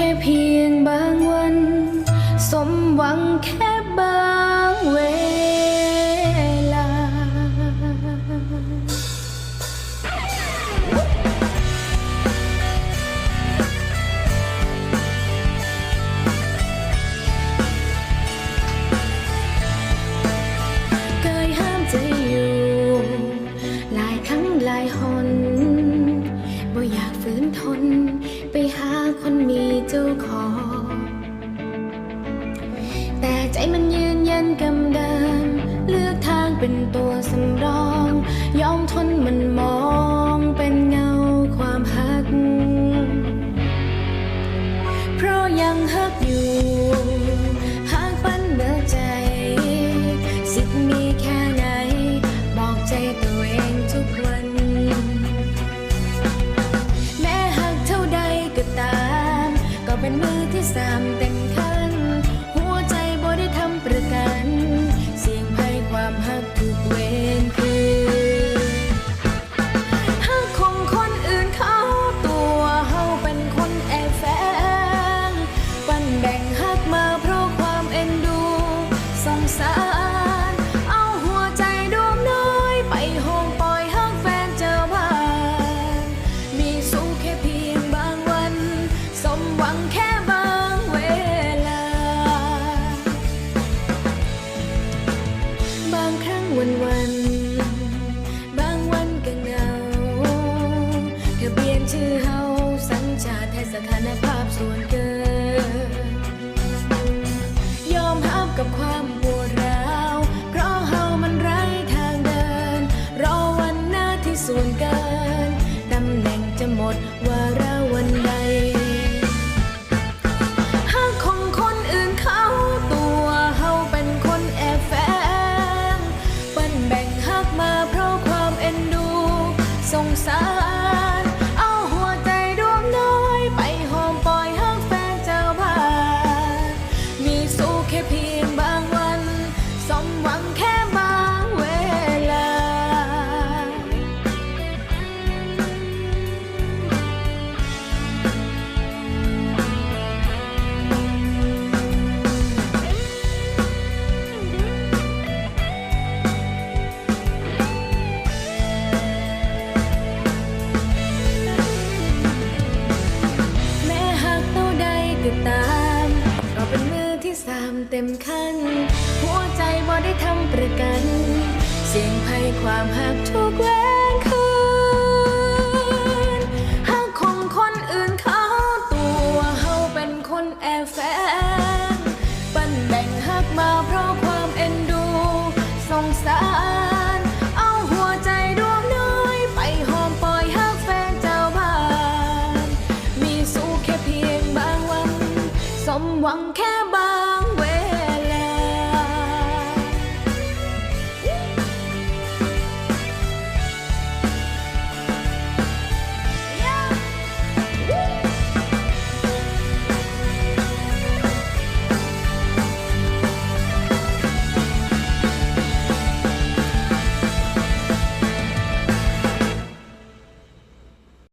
ค่เพียงบางวัน สมหวังแค่บางเวล เป็นตัวสำรอง ยอมทนมันมองเป็นเงาความหัก เพราะยังหักอยู่หากปันเบิใจ สิทธิ์มีแค่ไหน บอกใจตัวเองทุกวัน แม้หักเท่าใดก็ตาม ก็เป็นมือที่สามแต่่วนกินตำแหน่งจะหมดวาระวันใดหากของคนอื่นเขาตัวเฮาเป็นคนแอบแฝงเปิ้นแบ่งหักมาเพราะความเอ็นดูสงสาร ตามเรเป็นมือที่สามเต็มขั้น หัวใจบ่ได้ทำประกัน เสียงภัยความหักทุกแรงคืนหากคงคนอื่นเขาตัวเฮาเป็นคนแอบแฝงปั้นแบ่งหักมาเพราะ